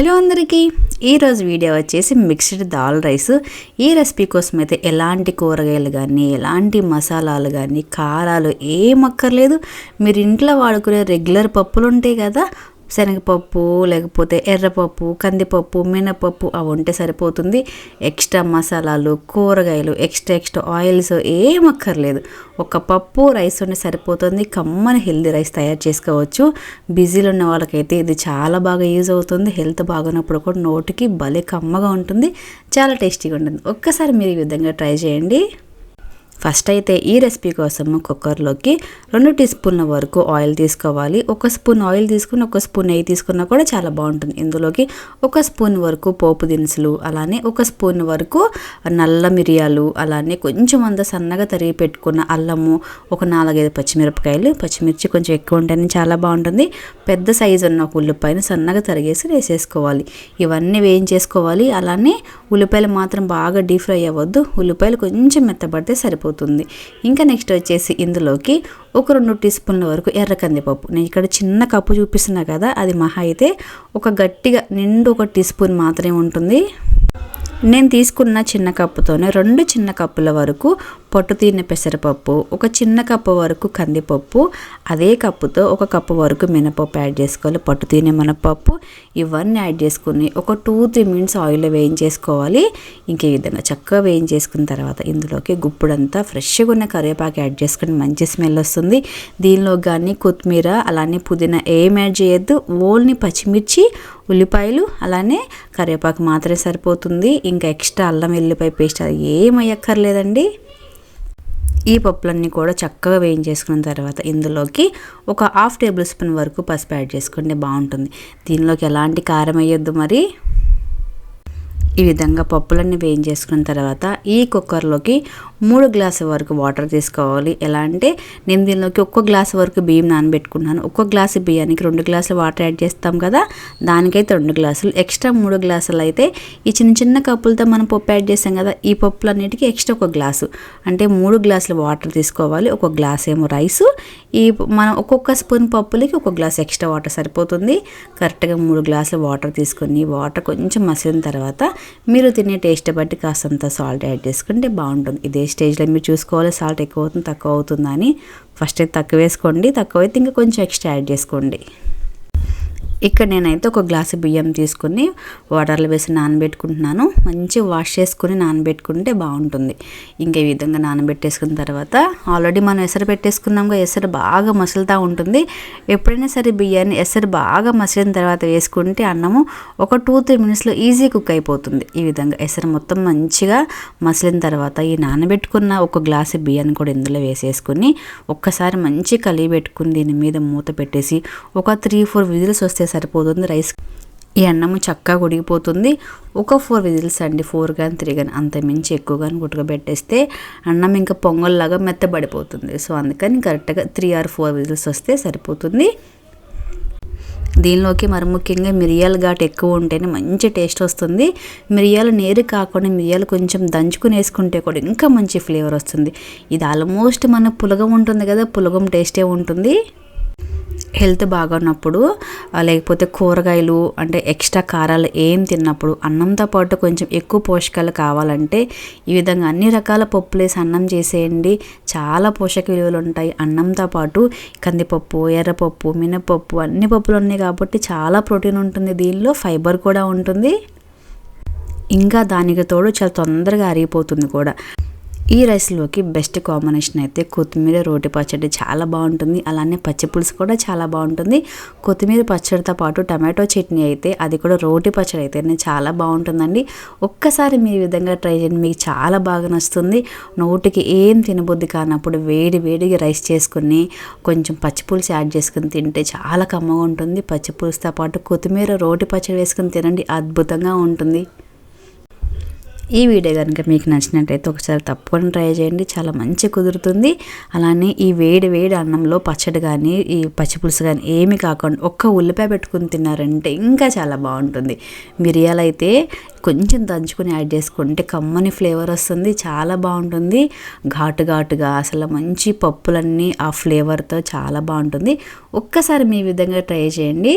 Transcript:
Hello అందరికీ. ఈరోజు video వచ్చేసి మిక్స్డ్ దాల్ రైస్. ఈ రెసిపీ కోసం అయితే ఎలాంటి కూరగాయలు కానీ ఎలాంటి మసాలాలు కానీ కారాలు ఏమక్కర్లేదు మీరు ఇంట్లో వాడుకునే రెగ్యులర్ పప్పులు ఉంటాయి కదా శనగపప్పు లేకపోతే ఎర్రపప్పు కందిపప్పు మినపప్పు అవి ఉంటే సరిపోతుంది. ఎక్స్ట్రా మసాలాలు కూరగాయలు ఎక్స్ట్రా ఎక్స్ట్రా ఆయిల్స్ ఏం అక్కర్లేదు. ఒక పప్పు రైస్ ఉంటే సరిపోతుంది. కమ్మని హెల్దీ రైస్ తయారు చేసుకోవచ్చు. బిజీలో ఉన్న వాళ్ళకైతే ఇది చాలా బాగా యూజ్ అవుతుంది. హెల్త్ బాగున్నప్పుడు కూడా నోటికి భలే కమ్మగా ఉంటుంది. చాలా టేస్టీగా ఉంటుంది. ఒక్కసారి మీరు ఈ విధంగా ట్రై చేయండి. ఫస్ట్ అయితే ఈ రెసిపీ కోసము కుక్కర్లోకి రెండు టీ స్పూన్ల వరకు ఆయిల్ తీసుకోవాలి. ఒక స్పూన్ ఆయిల్ తీసుకుని ఒక స్పూన్ నెయ్యి తీసుకున్నా కూడా చాలా బాగుంటుంది. ఇందులోకి ఒక స్పూన్ వరకు పోపు దినుసులు అలానే ఒక స్పూన్ వరకు నల్ల మిరియాలు అలానే కొంచెం అంత సన్నగా తరిగి పెట్టుకున్న అల్లము ఒక నాలుగైదు పచ్చిమిరపకాయలు. పచ్చిమిర్చి కొంచెం ఎక్కువ ఉంటేనే చాలా బాగుంటుంది. పెద్ద సైజు ఉన్న ఒక ఉల్లిపాయను సన్నగా తరిగేసి వేసేసుకోవాలి. ఇవన్నీ వేయించేసుకోవాలి. అలానే ఉల్లిపాయలు మాత్రం బాగా డీప్ ఫ్రై అవ్వద్దు. ఉల్లిపాయలు కొంచెం మెత్తబడితే సరిపోతుంది. ఇంకా నెక్స్ట్ వచ్చేసి ఇందులోకి ఒక రెండు టీ స్పూన్ల వరకు ఎర్ర కందిపప్పు. నేను ఇక్కడ చిన్న కప్పు చూపిస్తున్నా కదా అది మహా అయితే ఒక గట్టిగా నిండు ఒక టీ స్పూన్ మాత్రమే ఉంటుంది. నేను తీసుకున్న చిన్న కప్పుతోనే రెండు చిన్న కప్పుల వరకు పొట్టు తీరిన పెసరపప్పు ఒక చిన్న కప్పు వరకు కందిపప్పు అదే కప్పుతో ఒక కప్పు వరకు మినపప్పు యాడ్ చేసుకోవాలి. పట్టు తీరిన మినపప్పు ఇవన్నీ యాడ్ చేసుకుని ఒక టూ త్రీ మినిట్స్ ఆయిల్లో వేయించేసుకోవాలి. ఇంకే విధంగా చక్కగా వేయించేసుకున్న తర్వాత ఇందులోకి గుప్పుడంతా ఫ్రెష్గా ఉన్న కరివేపాకు యాడ్ చేసుకుని మంచి స్మెల్ వస్తుంది. దీనిలో కానీ కొత్తిమీర అలానే పుదీనా ఏం యాడ్ చేయొద్దు. ఓన్లీ పచ్చిమిర్చి ఉల్లిపాయలు అలానే కరివేపాకు మాత్రమే సరిపోతుంది. ఇంకా ఎక్స్ట్రా అల్లం వెల్లిపాయ పేస్ట్ అది ఏమయ్యక్కర్లేదండి ఈ పప్పులన్నీ కూడా చక్కగా వేయించేసుకున్న తర్వాత ఇందులోకి ఒక హాఫ్ టేబుల్ స్పూన్ వరకు పసుపు యాడ్ చేసుకుంటే బాగుంటుంది. దీనిలోకి ఎలాంటి కారం వేయొద్దు మరి. ఈ విధంగా పప్పులన్నీ వేయించేసుకున్న తర్వాత ఈ కుక్కర్లోకి మూడు గ్లాసు వరకు వాటర్ తీసుకోవాలి. ఎలా అంటే నేను దీనిలోకి ఒక్క గ్లాసు వరకు బియ్యం నానబెట్టుకున్నాను. ఒక్క గ్లాసు బియ్యానికి రెండు గ్లాసులు వాటర్ యాడ్ చేస్తాం కదా దానికైతే రెండు గ్లాసులు. ఎక్స్ట్రా మూడు గ్లాసులు అయితే ఈ చిన్న చిన్న కప్పులతో మనం పప్పు యాడ్ చేస్తాం కదా ఈ పప్పులన్నిటికీ ఎక్స్ట్రా ఒక గ్లాసు. అంటే మూడు గ్లాసులు వాటర్ తీసుకోవాలి ఒక గ్లాస్ ఏమో రైసు. ఈ మనం ఒక్కొక్క స్పూన్ పప్పులకి ఒక గ్లాస్ ఎక్స్ట్రా వాటర్ సరిపోతుంది. కరెక్ట్గా మూడు గ్లాసులు వాటర్ తీసుకొని వాటర్ కొంచెం మసిలిన తర్వాత మీరు తినే టేస్ట్ బట్టి కాస్తంత సాల్ట్ యాడ్ చేసుకుంటే బాగుంటుంది. ఇదే స్టేజ్లో మీరు చూసుకోవాలి సాల్ట్ ఎక్కువ అవుతుంది తక్కువ అవుతుందా అని ఫస్ట్ అయితే తక్కువ వేసుకోండి తక్కువ అయితే ఇంకా కొంచెం ఎక్స్ట్రా యాడ్ చేసుకోండి. ఇక్కడ నేనైతే ఒక గ్లాసు బియ్యం తీసుకుని వాటర్లో వేసి నానబెట్టుకుంటున్నాను. మంచిగా వాష్ చేసుకుని నానబెట్టుకుంటే బాగుంటుంది. ఇంకా ఈ విధంగా నానబెట్టేసుకున్న తర్వాత ఆల్రెడీ మనం ఎసరు పెట్టేసుకున్నాం ఎసరు బాగా మసులుతూ ఉంటుంది. ఎప్పుడైనా సరే బియ్యాన్ని ఎసరు బాగా మసిలిన తర్వాత వేసుకుంటే అన్నము ఒక టూ త్రీ మినిట్స్లో ఈజీ కుక్ అయిపోతుంది. ఈ విధంగా ఎసరు మొత్తం మంచిగా మసిలిన తర్వాత ఈ నానబెట్టుకున్న ఒక గ్లాసు బియ్యాన్ని కూడా ఇందులో వేసేసుకుని ఒక్కసారి మంచి కలిగి పెట్టుకుని దీని మీద మూత పెట్టేసి ఒక త్రీ ఫోర్ విజిల్స్ వస్తే సరిపోతుంది రైస్. ఈ అన్నము చక్కగా ఉడికిపోతుంది. ఒక ఫోర్ విజిల్స్ అండి. ఫోర్ కానీ త్రీ కానీ అంత మించి ఎక్కువ కానీ ఉడకబెట్టేస్తే అన్నం ఇంకా పొంగల్లాగా మెత్తబడిపోతుంది. సో అందుకని కరెక్ట్గా త్రీ ఆర్ ఫోర్ విజిల్స్ వస్తే సరిపోతుంది. దీనిలోకి మరి ముఖ్యంగా మిరియాల ఘాటు ఎక్కువ ఉంటేనే మంచి టేస్ట్ వస్తుంది. మిరియాలు నేరు కాకుండా మిరియాలు కొంచెం దంచుకుని వేసుకుంటే కూడా ఇంకా మంచి ఫ్లేవర్ వస్తుంది. ఇది ఆల్మోస్ట్ మన పులగం ఉంటుంది కదా పులగం టేస్టే ఉంటుంది. హెల్త్ బాగున్నప్పుడు లేకపోతే కూరగాయలు అంటే ఎక్స్ట్రా కారాలు ఏం తిన్నప్పుడు అన్నంతో పాటు కొంచెం ఎక్కువ పోషకాలు కావాలంటే ఈ విధంగా అన్ని రకాల పప్పులు వేసి అన్నం చేసేయండి. చాలా పోషక విలువలు ఉంటాయి. అన్నంతో పాటు కందిపప్పు ఎర్రపప్పు మినపప్పు అన్ని పప్పులు ఉన్నాయి కాబట్టి చాలా ప్రోటీన్ ఉంటుంది. దీనిలో ఫైబర్ కూడా ఉంటుంది. ఇంకా దానికి తోడు చాలా తొందరగా అరిగిపోతుంది కూడా. ఈ రైస్లోకి బెస్ట్ కాంబినేషన్ అయితే కొత్తిమీర రోటి పచ్చడి చాలా బాగుంటుంది. అలానే పచ్చి పులుసు కూడా చాలా బాగుంటుంది. కొత్తిమీర పచ్చడితో పాటు టమాటో చట్నీ అయితే అది కూడా రోటి పచ్చడి అయితేనే చాలా బాగుంటుందండి. ఒక్కసారి మీ విధంగా ట్రై చేయండి. మీకు చాలా బాగా నచ్చుతుంది. నోటికి ఏం తినబుద్ధి కానప్పుడు వేడి వేడిగా రైస్ చేసుకుని కొంచెం పచ్చి పులుసు యాడ్ చేసుకుని తింటే చాలా కమ్మగా ఉంటుంది. పచ్చి పులుసుతో పాటు కొత్తిమీర రోటి పచ్చడి వేసుకుని తినండి. అద్భుతంగా ఉంటుంది. ఈ వీడియో కనుక మీకు నచ్చినట్టయితే ఒకసారి తప్పకుండా ట్రై చేయండి. చాలా మంచి కుదురుతుంది. అలానే ఈ వేడి వేడి అన్నంలో పచ్చడి కానీ ఈ పచ్చిపులుసు కానీ ఏమి కాకుండా ఒక్క ఉల్లిపాయ పెట్టుకుని తిన్నారంటే ఇంకా చాలా బాగుంటుంది. మిరియాలు అయితే కొంచెం దంచుకొని యాడ్ చేసుకుంటే కమ్మని ఫ్లేవర్ వస్తుంది. చాలా బాగుంటుంది. ఘాటు ఘాటుగా అసలు మంచి పప్పులన్నీ ఆ ఫ్లేవర్తో చాలా బాగుంటుంది. ఒక్కసారి మీ విధంగా ట్రై చేయండి.